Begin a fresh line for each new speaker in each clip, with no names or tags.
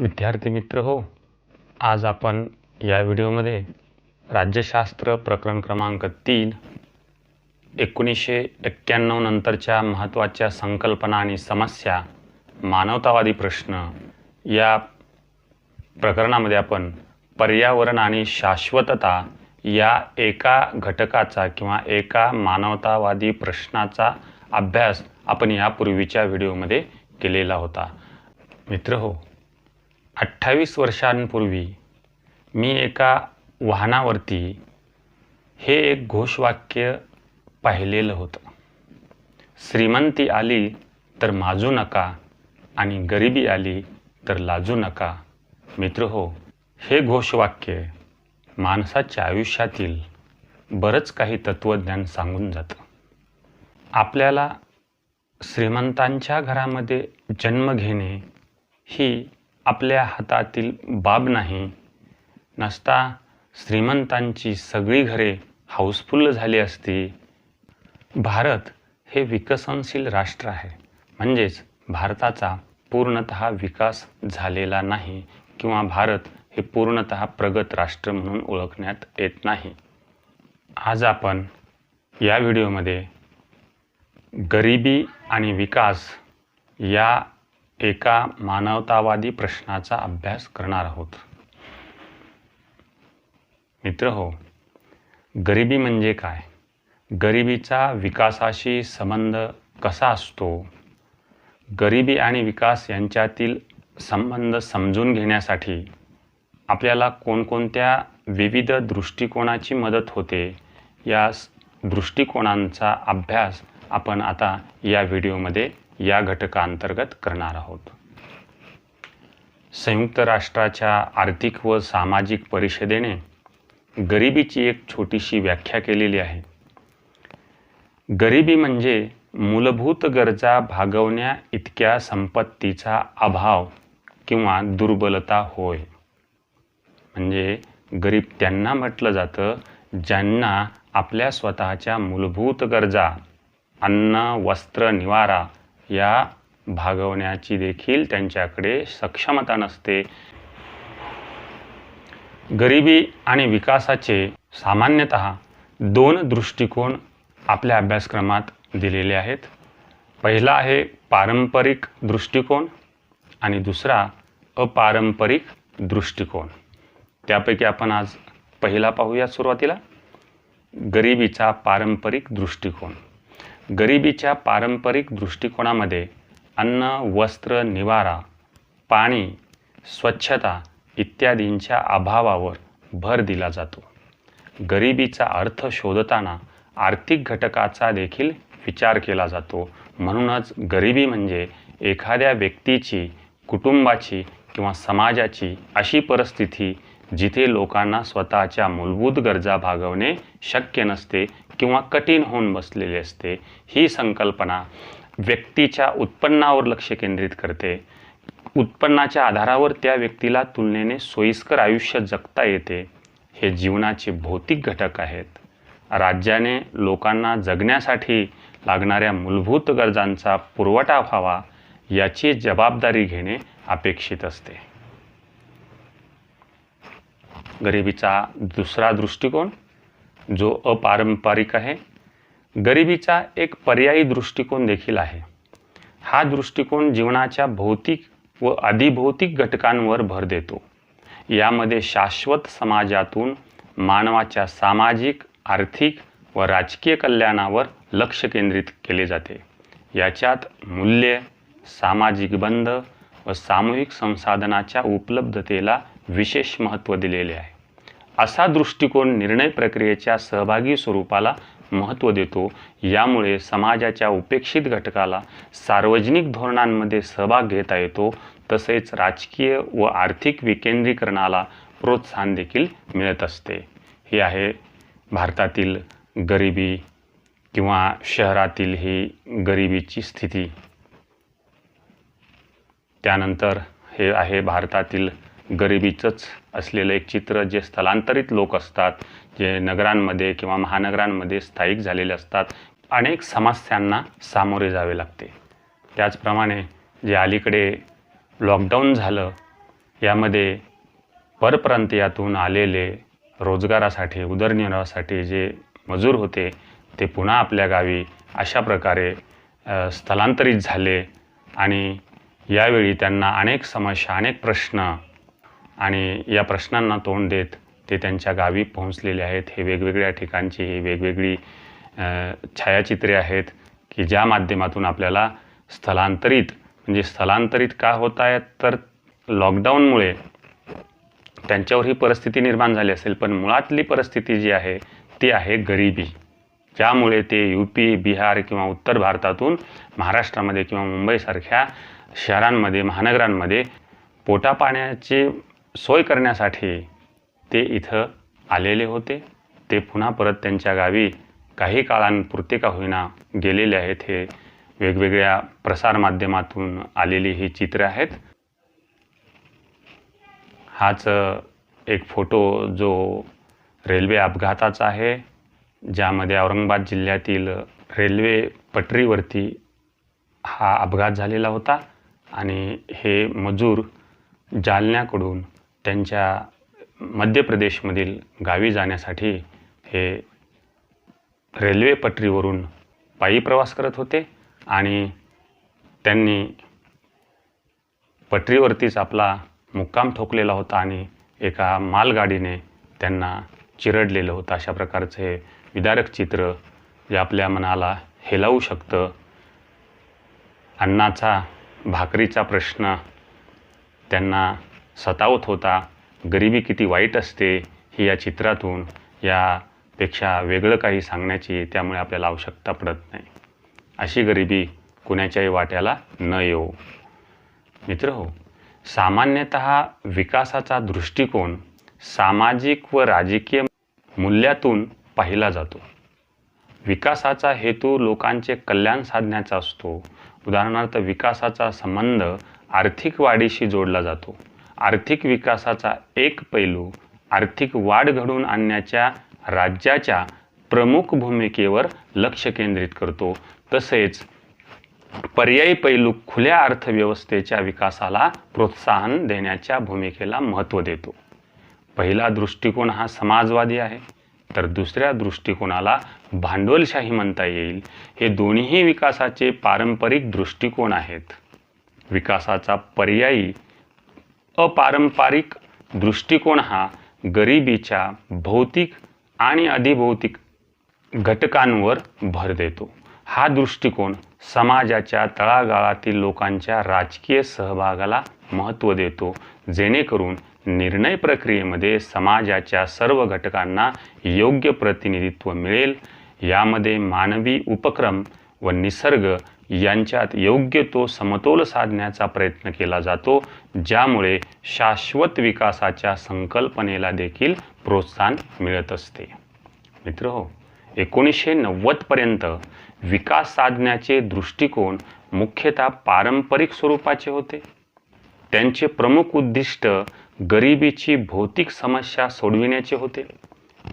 विद्यार्थी मित्र हो. आज आपण या व्हिडिओमध्ये राज्यशास्त्र प्रकरण क्रमांक तीन एकोणीसशे एक्क्याण्णव नंतरच्या महत्त्वाच्या संकल्पना आणि समस्या मानवतावादी प्रश्न या प्रकरणामध्ये आपण पर्यावरण आणि शाश्वतता या एका घटकाचा किंवा एका मानवतावादी प्रश्नाचा अभ्यास आपण यापूर्वीच्या व्हिडिओमध्ये केलेला होता. मित्र हो. अठ्ठावीस वर्षांपूर्वी मी एका वाहनावरती हे एक घोषवाक्य पाहिलेलं होतं. श्रीमंती आली तर माजू नका आणि गरिबी आली तर लाजू नका. मित्र हो हे घोषवाक्य माणसाच्या आयुष्यातील बरंच काही तत्त्वज्ञान सांगून जातं. आपल्याला श्रीमंतांच्या घरामध्ये जन्म घेणे ही आपल्या हातातील बाब नाही नसता श्रीमंतांची सगळी घरे हाऊसफुल झाली असती. भारत हे विकसनशील राष्ट्र आहे. म्हणजेच भारताचा पूर्णत विकास झालेला नाही किंवा भारत हे पूर्णत प्रगत राष्ट्र म्हणून ओळखण्यात येत नाही. आज आपण या व्हिडिओमध्ये गरिबी आणि विकास या एका मानवतावादी प्रश्नाचा अभ्यास करणार आहोत. मित्र हो गरिबी म्हणजे काय? गरिबीचा विकासाशी संबंध कसा असतो? गरिबी आणि विकास यांच्यातील संबंध समजून घेण्यासाठी आपल्याला कोणकोणत्या विविध दृष्टिकोनाची मदत होते? या दृष्टिकोनांचा अभ्यास आपण आता या व्हिडिओमध्ये या घटकांतर्गत करणार आहोत. संयुक्त राष्ट्राच्या आर्थिक व सामाजिक परिषदेने गरिबीची एक छोटीशी व्याख्या केलेली आहे. गरिबी म्हणजे मूलभूत गरजा भागवण्या इतक्या संपत्तीचा अभाव किंवा दुर्बलता होय. म्हणजे गरीब त्यांना म्हटलं जातं ज्यांना आपल्या स्वतःच्या मूलभूत गरजा अन्न वस्त्र निवारा या भागवण्याची देखील त्यांच्याकडे सक्षमता नसते. गरिबी आणि विकासाचे सामान्यतः दोन दृष्टिकोन आपल्या अभ्यासक्रमात दिलेले आहेत. पहिला आहे पारंपरिक दृष्टिकोन आणि दुसरा अपारंपरिक दृष्टिकोन. त्यापैकी आपण आज पहिला पाहूया सुरुवातीला. गरिबीचा पारंपरिक दृष्टिकोन. गरिबीच्या पारंपरिक दृष्टिकोनामध्ये अन्न वस्त्र निवारा पाणी स्वच्छता इत्यादींच्या अभावावर भर दिला जातो. गरिबीचा अर्थ शोधताना आर्थिक घटकाचा देखील विचार केला जातो. म्हणूनच गरिबी म्हणजे एखाद्या व्यक्तीची कुटुंबाची किंवा समाजाची अशी परिस्थिती जिथे लोकांना स्वतःच्या मूलभूत गरजा भागवणे शक्य नसते किंवा कठीण होऊन बसलेली असते ही संकल्पना व्यक्तीच्या उत्पन्नावर लक्ष केंद्रित करते. उत्पन्नाच्या आधारावर त्या व्यक्तीला तुलनेने सोयीस्कर आयुष्य जगता येते. हे जीवनाचे भौतिक घटक आहेत. राज्याने लोकांना जगण्यासाठी लागणाऱ्या मूलभूत गरजांचा पुरवठा व्हावा याची जबाबदारी घेणे अपेक्षित असते. गरिबीचा दुसरा दृष्टिकोन जो अपारंपरिक आहे गरिबीचा एक पर्यायी दृष्टिकोन देखील आहे. हा दृष्टिकोन जीवनाच्या भौतिक व अधिभौतिक घटकांवर भर देतो. यामध्ये शाश्वत समाजातून मानवाच्या सामाजिक आर्थिक व राजकीय कल्याणावर लक्ष केंद्रित केले जाते. याच्यात मूल्य सामाजिक बंध व सामूहिक संसाधनाच्या उपलब्धतेला विशेष महत्त्व दिलेले आहे. असा दृष्टिकोन निर्णय प्रक्रियेच्या सहभागी स्वरूपाला महत्त्व देतो. यामुळे समाजाच्या उपेक्षित घटकाला सार्वजनिक धोरणांमध्ये सहभाग घेता येतो. तसेच राजकीय व आर्थिक विकेंद्रीकरणाला प्रोत्साहन देखील मिळत असते. हे आहे भारतातील गरिबी किंवा शहरातील ही गरिबीची स्थिती. त्यानंतर हे आहे भारतातील गरिबीचंच असलेलं एक चित्र जे स्थलांतरित लोक असतात जे नगरांमध्ये किंवा महानगरांमध्ये स्थायिक झालेले असतात अनेक समस्यांना सामोरे जावे लागते. त्याचप्रमाणे जे अलीकडे लॉकडाऊन झालं यामध्ये परप्रांतीयातून आलेले रोजगारासाठी उदरनिर्वाहासाठी जे मजूर होते ते पुन्हा आपल्या गावी अशा प्रकारे स्थलांतरित झाले आणि यावेळी त्यांना अनेक समस्या अनेक प्रश्न आणि या प्रश्नांना तोंड देत ते त्यांच्या गावी पोहोचलेले आहेत. हे वेगवेगळ्या ठिकाणची ही वेगवेगळी छायाचित्रे आहेत की ज्या माध्यमातून आपल्याला स्थलांतरित म्हणजे स्थलांतरित का होत आहेत? तर लॉकडाऊनमुळे त्यांच्यावर ही परिस्थिती निर्माण झाली असेल पण मुळातली परिस्थिती जी आहे ती आहे गरिबी. ज्यामुळे ते यू पी बिहार किंवा उत्तर भारतातून महाराष्ट्रामध्ये किंवा मुंबईसारख्या शहरांमध्ये महानगरांमध्ये पोटापाण्याची सोय करण्यासाठी ते इथं आलेले होते. ते पुन्हा परत त्यांच्या गावी काही काळांपुरते का होईना गेलेले आहेत हे वेगवेगळ्या प्रसारमाध्यमातून आलेली ही चित्रं आहेत. हाच एक फोटो जो रेल्वे अपघाताचा आहे ज्यामध्ये औरंगाबाद जिल्ह्यातील रेल्वे पटरीवरती हा अपघात झालेला होता आणि हे मजूर जालन्याकडून त्यांच्या मध्य प्रदेशमधील गावी जाण्यासाठी हे रेल्वे पटरीवरून पायी प्रवास करत होते आणि त्यांनी पटरीवरतीच आपला मुक्काम ठोकलेला होता आणि एका मालगाडीने त्यांना चिरडलेलं होतं. अशा प्रकारचं हे विदारक चित्र जे आपल्या मनाला हेलावू शकतं. अन्नाचा भाकरीचा प्रश्न त्यांना सतावत होता. गरिबी किती वाईट असते ही या चित्रातून यापेक्षा वेगळं काही सांगण्याची त्यामुळे आपल्याला आवश्यकता पडत नाही. अशी गरिबी कुणाच्याही वाट्याला न येऊ मित्र हो सामान्यतः विकासाचा दृष्टिकोन सामाजिक व राजकीय मूल्यातून पाहिला जातो. विकासाचा हेतू लोकांचे कल्याण साधण्याचा असतो. उदाहरणार्थ विकासाचा संबंध आर्थिक वाढीशी जोडला जातो. आर्थिक विकासाचा एक पैलू आर्थिक वाढ घडवून आणण्याच्या राज्याच्या प्रमुख भूमिकेवर लक्ष केंद्रित करतो. तसेच पर्यायी पैलू खुल्या अर्थव्यवस्थेच्या विकासाला प्रोत्साहन देण्याच्या भूमिकेला महत्त्व देतो. पहिला दृष्टिकोन हा समाजवादी आहे. तर दुसऱ्या दृष्टिकोनाला भांडवलशाही म्हणता येईल. हे दोन्हीही विकासाचे पारंपरिक दृष्टिकोन आहेत. विकासाचा पर्यायी अपारंपरिक दृष्टिकोन हा गरिबीच्या भौतिक आणि अधिभौतिक घटकांवर भर देतो. हा दृष्टिकोन समाजाच्या तळागाळातील लोकांच्या राजकीय सहभागाला महत्त्व देतो जेणेकरून निर्णय प्रक्रियेमध्ये समाजाच्या सर्व घटकांना योग्य प्रतिनिधित्व मिळेल. यामध्ये मानवी उपक्रम व निसर्ग यांच्यात योग्य तो समतोल साधण्याचा प्रयत्न केला जातो ज्यामुळे शाश्वत विकासाच्या संकल्पनेला देखील प्रोत्साहन मिळत असते. मित्र हो एकोणीसशे नव्वदपर्यंत विकास साधण्याचे दृष्टिकोन मुख्यतः पारंपरिक स्वरूपाचे होते. त्यांचे प्रमुख उद्दिष्ट गरिबीची भौतिक समस्या सोडविण्याचे होते.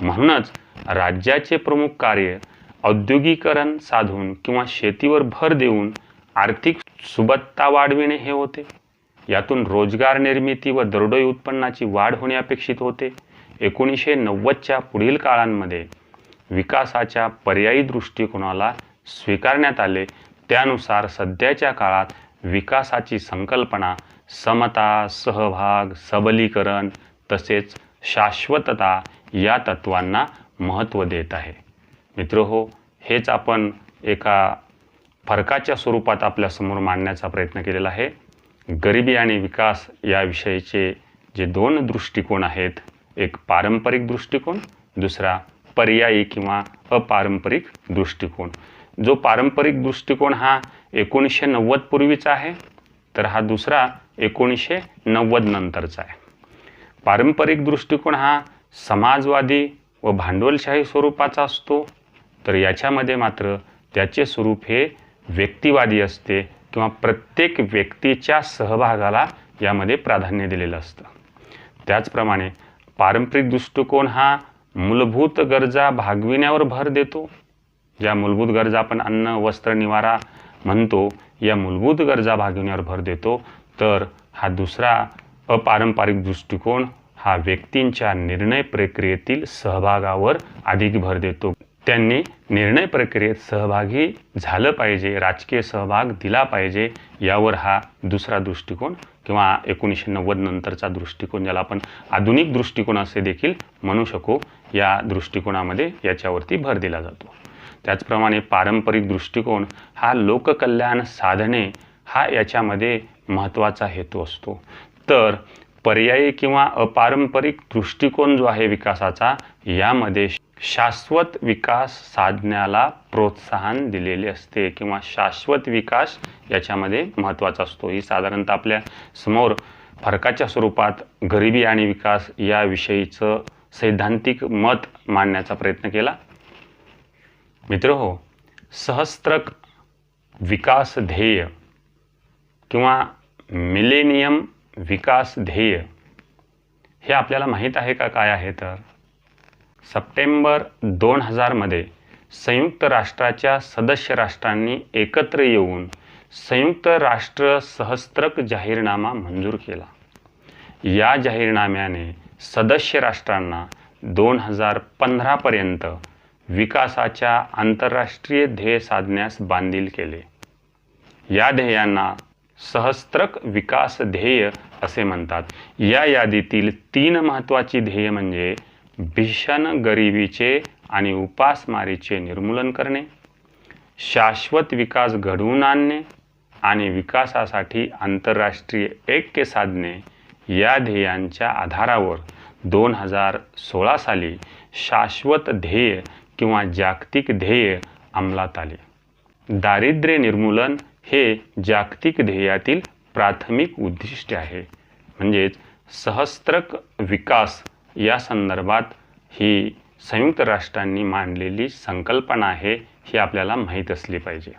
म्हणूनच राज्याचे प्रमुख कार्य औद्योगिकरण साधून किंवा शेतीवर भर देऊन आर्थिक सुबत्ता वाढविणे हे होते. यातून रोजगार निर्मिती व दरडोई उत्पन्नाची वाढ होणे अपेक्षित होते. एकोणीसशे नव्वदच्या पुढील काळांमध्ये विकासाच्या पर्यायी दृष्टिकोनाला स्वीकारण्यात आले. त्यानुसार सध्याच्या काळात विकासाची संकल्पना समता सहभाग सबलीकरण तसेच शाश्वतता या तत्वांना महत्त्व देत आहे. मित्र हो हेच आपण एका फरकाच्या स्वरूपात आपल्यासमोर मांडण्याचा प्रयत्न केलेला आहे. गरिबी आणि विकास याविषयीचे जे दोन दृष्टिकोन आहेत एक पारंपरिक दृष्टिकोन दुसरा पर्यायी किंवा अपारंपरिक दृष्टिकोन. जो पारंपरिक दृष्टिकोन हा एकोणीसशे नव्वदपूर्वीचा आहे तर हा दुसरा एकोणीसशे नव्वद नंतरचा आहे. पारंपरिक दृष्टिकोन हा समाजवादी व भांडवलशाही स्वरूपाचा असतो तर याच्यामध्ये मात्र त्याचे स्वरूप हे व्यक्तिवादी असते किंवा प्रत्येक व्यक्तीच्या सहभागाला यामध्ये प्राधान्य दिलेलं असतं. त्याचप्रमाणे पारंपरिक दृष्टिकोन हा मूलभूत गरजा भागविण्यावर भर देतो. ज्या मूलभूत गरजा आपण अन्न वस्त्र निवारा म्हणतो या मूलभूत गरजा भागविण्यावर भर देतो. तर हा दुसरा अपारंपरिक दृष्टिकोन हा व्यक्तींच्या निर्णय प्रक्रियेतील सहभागावर अधिक भर देतो. त्यांनी निर्णय प्रक्रियेत सहभागी झालं पाहिजे राजकीय सहभाग दिला पाहिजे यावर हा दुसरा दृष्टिकोन किंवा एकोणीसशे नव्वद नंतरचा दृष्टिकोन ज्याला आपण आधुनिक दृष्टिकोन असे देखील म्हणू शकू या दृष्टिकोनामध्ये याच्यावरती भर दिला जातो. त्याचप्रमाणे पारंपरिक दृष्टिकोन हा लोककल्याण साधने हा याच्यामध्ये महत्त्वाचा हेतू असतो. तर पर्यायी किंवा अपारंपरिक दृष्टिकोन जो आहे विकासाचा यामध्ये शाश्वत विकास साधण्याला प्रोत्साहन दिलेले असते किंवा शाश्वत विकास याच्यामध्ये महत्त्वाचा असतो. ही साधारणतः आपल्यासमोर फरकाच्या स्वरूपात गरिबी आणि विकास याविषयीचं सैद्धांतिक मत मांडण्याचा प्रयत्न केला. मित्र हो सहस्त्रक विकास ध्येय किंवा मिलेनियम विकास ध्येय हे आपल्याला माहीत आहे का? काय आहे तर? सप्टेंबर दोन हजारमध्ये संयुक्त राष्ट्राच्या सदस्य राष्ट्रांनी एकत्र येऊन संयुक्त राष्ट्र सहस्त्रक जाहीरनामा मंजूर केला. या जाहीरनाम्याने सदस्य राष्ट्रांना दोन हजार पंधरापर्यंत विकासाच्या आंतरराष्ट्रीय ध्येय साधण्यास बांधील केले. या ध्येयांना सहस्त्रक विकास ध्येय असे म्हणतात. या यादीतील तीन महत्त्वाची ध्येय म्हणजे भीषण गरिबीचे आणि उपासमारीचे निर्मूलन करणे शाश्वत विकास घडवून आणणे आणि विकासासाठी आंतरराष्ट्रीय ऐक्य साधणे या ध्येयांच्या आधारावर दोन हजार सोळा साली शाश्वत ध्येय किंवा जागतिक ध्येय अंमलात आले. दारिद्र्य निर्मूलन हे जागतिक ध्येयातील प्राथमिक उद्दिष्ट आहे. म्हणजेच सहस्त्रक विकास या संदर्भात ही संयुक्त राष्ट्रांनी मांडलेली संकल्पना आहे ही आपल्याला माहीत असली पाहिजे.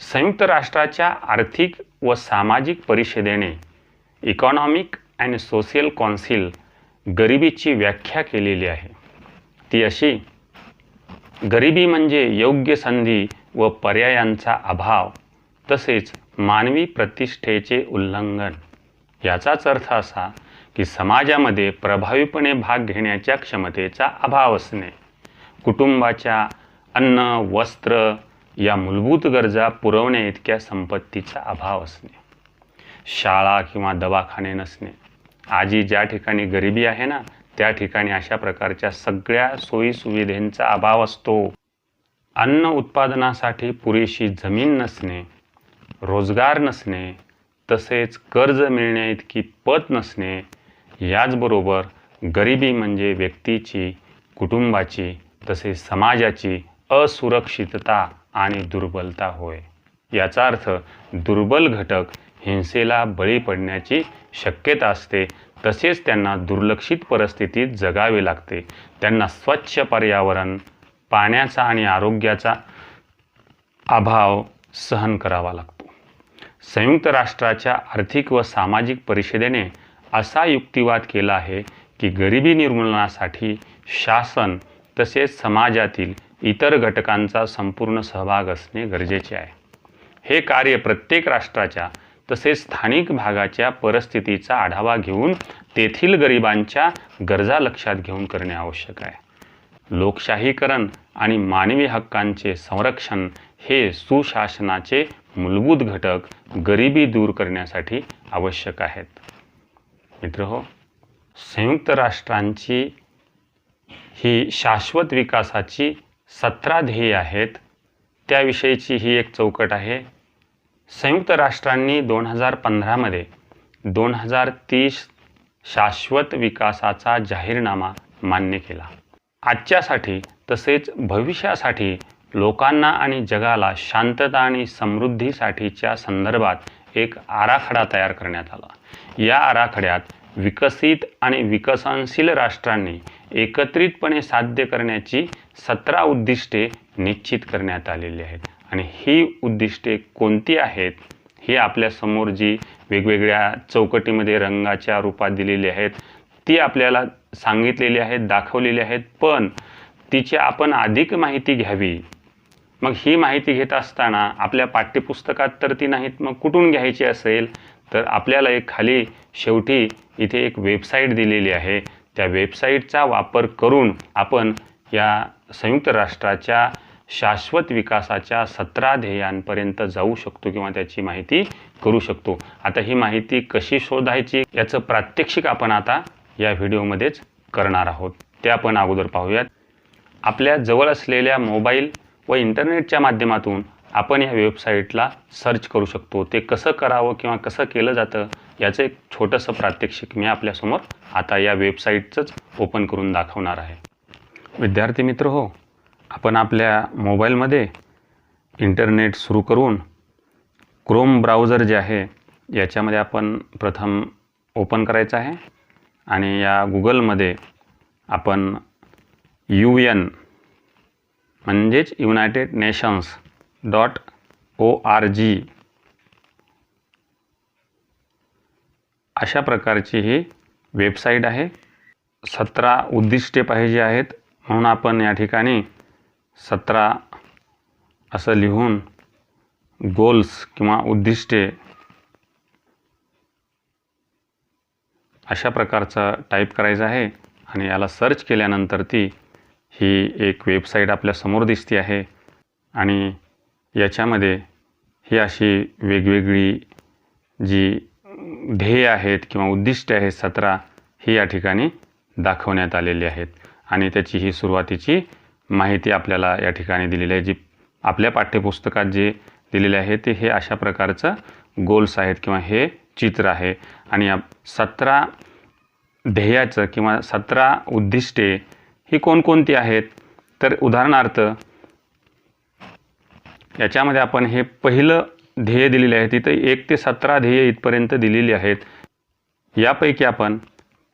संयुक्त राष्ट्राच्या आर्थिक व सामाजिक परिषदेने इकॉनॉमिक अँड सोशियल कौन्सिल गरिबीची व्याख्या केलेली आहे. ती अशी गरिबी म्हणजे योग्य संधी व पर्यायांचा अभाव तसेच मानवी प्रतिष्ठेचे उल्लंघन. याचाच अर्थ असा की समाजामध्ये प्रभावीपणे भाग घेण्याच्या क्षमतेचा अभाव असणे. कुटुंबाच्या अन्न वस्त्र या मूलभूत गरजा पुरवण्या इतक्या संपत्तीचा अभाव असणे. शाळा किंवा दवाखाने नसणे. आजी ज्या ठिकाणी गरिबी आहे ना त्या ठिकाणी अशा प्रकारच्या सगळ्या सोयीसुविधेंचा अभाव असतो. अन्न उत्पादनासाठी पुरेशी जमीन नसणे रोजगार नसणे तसेच कर्ज मिळण्याइतकी पत नसणे याचबरोबर गरिबी म्हणजे व्यक्तीची कुटुंबाची तसेच समाजाची असुरक्षितता आणि दुर्बलता होय. याचा अर्थ दुर्बल घटक हिंसेला बळी पडण्याची शक्यता असते तसेच त्यांना दुर्लक्षित परिस्थितीत जगावे लागते. त्यांना स्वच्छ पर्यावरण पाण्याचा आणि आरोग्याचा अभाव सहन करावा लागतो. संयुक्त राष्ट्राच्या आर्थिक व सामाजिक परिषदेने असा युक्तिवाद केला आहे की गरिबी निर्मूलनासाठी शासन तसेच समाजातील इतर घटकांचा संपूर्ण सहभाग असणे गरजेचे आहे. हे कार्य प्रत्येक राष्ट्राच्या तसेच स्थानिक भागाच्या परिस्थितीचा आढावा घेऊन तेथील गरिबांच्या गरजा लक्षात घेऊन करणे आवश्यक आहे. लोकशाहीकरण आणि मानवी हक्कांचे संरक्षण हे सुशासनाचे मूलभूत घटक गरिबी दूर करण्यासाठी आवश्यक आहेत. मित्र हो संयुक्त राष्ट्रांची ही शाश्वत विकासाची सतरा ध्येय आहेत त्याविषयीची ही एक चौकट आहे. संयुक्त राष्ट्रांनी दोन हजार पंधरामध्ये दोन हजार तीस शाश्वत विकासाचा जाहीरनामा मान्य केला. आजच्यासाठी तसेच भविष्यासाठी लोकांना आणि जगाला शांतता आणि समृद्धीसाठीच्या संदर्भात एक आराखडा तयार करण्यात आला. या आराखड्यात विकसित आणि विकसनशील राष्ट्रांनी एकत्रितपणे साध्य करण्याची सतरा उद्दिष्टे निश्चित करण्यात आलेली आहेत. आणि ही उद्दिष्टे कोणती आहेत? ही आपल्यासमोर जी वेगवेगळ्या चौकटीमध्ये रंगाच्या रूपात दिलेली आहेत ती आपल्याला सांगितलेली आहेत दाखवलेली आहेत. पण तिची आपण अधिक माहिती घ्यावी. मग ही माहिती घेत असताना आपल्या पाठ्यपुस्तकात तर ती नाहीत मग कुठून घ्यायची असेल? तर आपल्याला एक खाली शेवटी इथे एक वेबसाईट दिलेली आहे. त्या वेबसाईटचा वापर करून आपण या संयुक्त राष्ट्राच्या शाश्वत विकासाच्या सतरा ध्येयांपर्यंत जाऊ शकतो किंवा त्याची माहिती करू शकतो. आता ही माहिती कशी शोधायची याचं प्रात्यक्षिक आपण आता या व्हिडिओमध्येच करणार आहोत. ते आपण अगोदर पाहूयात. आपल्या जवळ असलेल्या मोबाईल व इंटरनेटच्या माध्यमातून आपण या वेबसाईटला सर्च करू शकतो. ते कसं करावं किंवा कसं केलं जातं याचं एक छोटंसं प्रात्यक्षिक मी आपल्यासमोर आता या वेबसाईटचंच ओपन करून दाखवणार आहे. विद्यार्थी मित्र हो आपण आपल्या मोबाईलमध्ये इंटरनेट सुरू करून क्रोम ब्राउझर जे आहे याच्यामध्ये आपण प्रथम ओपन करायचं आहे. आणि या गुगलमध्ये आपण यू एन म्हणजेच United Nations dot O R G. अशा प्रकारची ही वेबसाईट आहे. सतरा उद्दिष्टे पाहिजे आहेत म्हणून आपण या ठिकाणी सतरा असं लिहून गोल्स किंवा उद्दिष्टे अशा प्रकारचं टाईप करायचं आहे आणि याला सर्च केल्यानंतर ती ही एक वेबसाईट आपल्यासमोर दिसते आहे. आणि याच्यामध्ये ही अशी वेगवेगळी जी ध्येय आहेत किंवा उद्दिष्टे आहेत सतरा ही या ठिकाणी दाखवण्यात आलेली आहेत. आणि त्याची ही सुरुवातीची माहिती आपल्याला या ठिकाणी दिलेली आहे. जी आपल्या पाठ्यपुस्तकात जे दिलेले आहे ते हे अशा प्रकारचं गोल्स आहेत किंवा हे चित्र आहे. आणि या सतरा ध्येयाचं किंवा सतरा उद्दिष्टे ही कोणकोणती आहेत? तर उदाहरणार्थ याच्यामध्ये आपण हे पहिलं ध्येय दिलेले आहे. तिथं एक ते सतरा ध्येय इथपर्यंत दिलेली आहेत. यापैकी आपण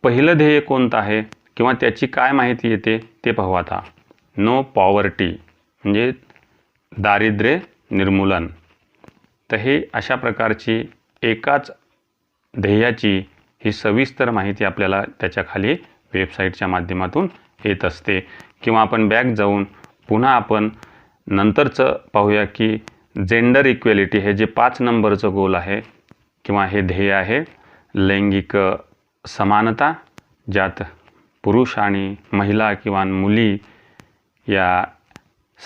पहिलं ध्येय कोणतं आहे किंवा त्याची काय माहिती येते ते पाहू आता नो पॉवर्टी म्हणजे दारिद्र्य निर्मूलन. तर हे अशा प्रकारची एकाच ध्येयाची ही सविस्तर माहिती आपल्याला त्याच्याखाली वेबसाईटच्या माध्यमातून येत असते किंवा आपण बॅक जाऊन पुन्हा आपण नंतरचं पाहूया की जेंडर इक्वेलिटी हे जे पाच नंबरचं गोल आहे किंवा हे ध्येय आहे लैंगिक समानता ज्यात पुरुष आणि महिला किंवा मुली या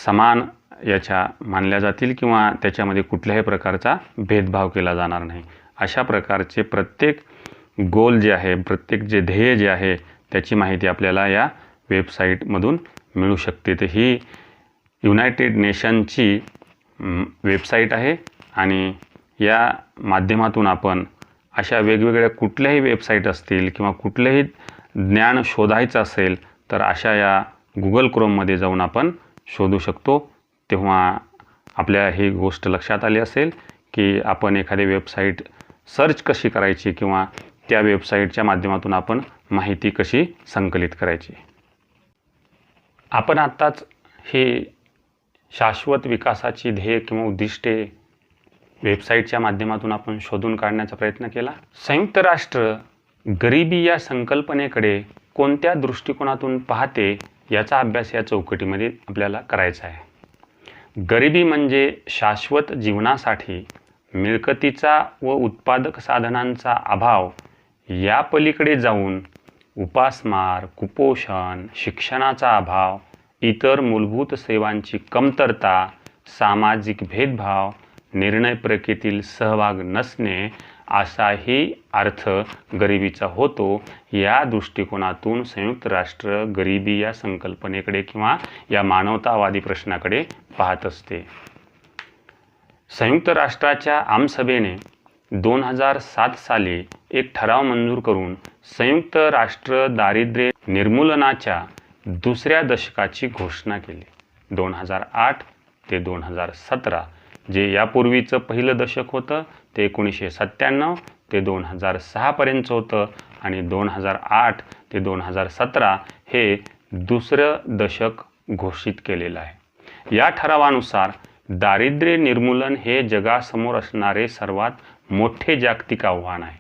समान याच्या मानल्या जातील किंवा त्याच्यामध्ये कुठल्याही प्रकारचा भेदभाव केला जाणार नाही. अशा प्रकारचे प्रत्येक गोल जे आहे प्रत्येक जे ध्येय जे आहे त्याची माहिती आपल्याला या वेबसाईटमधून मिळू शकते. तर ही युनायटेड नेशनची वेबसाईट आहे आणि या माध्यमातून आपण अशा वेगवेगळ्या कुठल्याही वेबसाईट असतील किंवा कुठलंही ज्ञान शोधायचं असेल तर अशा या गुगल क्रोममध्ये जाऊन आपण शोधू शकतो. तेव्हा आपल्या ही गोष्ट लक्षात आली असेल की आपण एखादी वेबसाईट सर्च कशी करायची किंवा त्या वेबसाईटच्या माध्यमातून आपण माहिती कशी संकलित करायची. आपण आत्ताच हे शाश्वत विकासाची ध्येय किंवा उद्दिष्टे वेबसाईटच्या माध्यमातून आपण शोधून काढण्याचा प्रयत्न केला. संयुक्त राष्ट्र गरिबी या संकल्पनेकडे कोणत्या दृष्टिकोनातून पाहते याचा अभ्यास या चौकटीमध्ये आपल्याला करायचा आहे. गरिबी म्हणजे शाश्वत जीवनासाठी मिळकतीचा व उत्पादक साधनांचा अभाव या पलीकडे जाऊन उपासमार कुपोषण शिक्षणाचा अभाव इतर मूलभूत सेवांची कमतरता सामाजिक भेदभाव निर्णय प्रक्रियेतील सहभाग नसणे असाही अर्थ गरिबीचा होतो. या दृष्टिकोनातून संयुक्त राष्ट्र गरिबी या संकल्पनेकडे किंवा या मानवतावादी प्रश्नाकडे पाहत असते. संयुक्त राष्ट्राच्या आमसभेने दोन हजार सात साली एक ठराव मंजूर करून संयुक्त राष्ट्र दारिद्र्य निर्मूलनाच्या दुसऱ्या दशकाची घोषणा केली. दोन हजार आठ ते दोन हजार सतरा जे यापूर्वीचं पहिलं दशक होतं ते एकोणीसशे सत्त्याण्णव ते दोन हजार सहापर्यंतचं होतं आणि दोन हजार आठ ते दोन हजार सतरा हे दुसरं दशक घोषित केलेलं आहे. या ठरावानुसार दारिद्र्य निर्मूलन हे जगासमोर असणारे सर्वात मोठे जागतिक आव्हान आहे.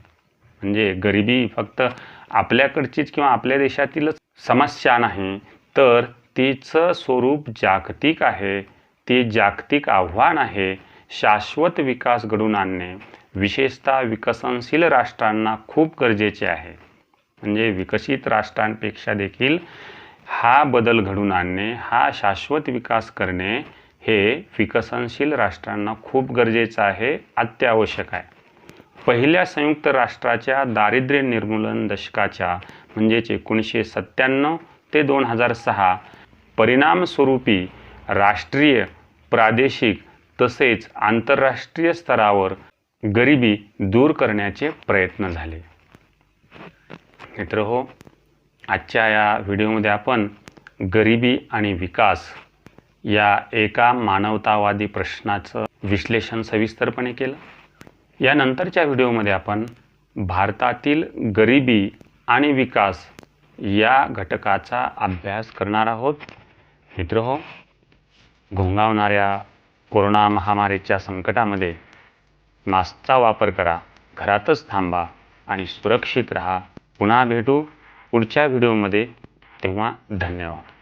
म्हणजे गरिबी फक्त आपल्याकडचीच किंवा आपल्या देशातीलच समस्या नाही तर तिचं स्वरूप जागतिक आहे ते जागतिक आव्हान आहे शाश्वत विकास घडून आणणे. विशेषतः विकसनशील राष्ट्रांना खूप गरजेचे आहे. म्हणजे विकसित राष्ट्रांपेक्षा देखील हा बदल घडून आणणे हा शाश्वत विकास करणे हे विकसनशील राष्ट्रांना खूप गरजेचं आहे अत्यावश्यक आहे. पहिल्या संयुक्त राष्ट्राच्या दारिद्र्य निर्मूलन दशकाच्या म्हणजेच एकोणीसशे सत्त्याण्णव ते दोन हजार सहा परिणामस्वरूपी राष्ट्रीय प्रादेशिक तसेच आंतरराष्ट्रीय स्तरावर गरिबी दूर करण्याचे प्रयत्न झाले. मित्र हो आजच्या या व्हिडिओमध्ये आपण गरिबी आणि विकास या एका मानवतावादी प्रश्नाचं विश्लेषण सविस्तरपणे केलं. यानंतरच्या व्हिडिओमध्ये आपण भारतातील गरिबी आणि विकास या घटकाचा अभ्यास करणार आहोत. मित्र हो घोंगावणाऱ्या कोरोना महामारीच्या संकटामध्ये मास्कचा वापर करा घरातच थांबा आणि सुरक्षित रहा. पुन्हा भेटू पुढच्या व्हिडिओमध्ये. तेव्हा धन्यवाद.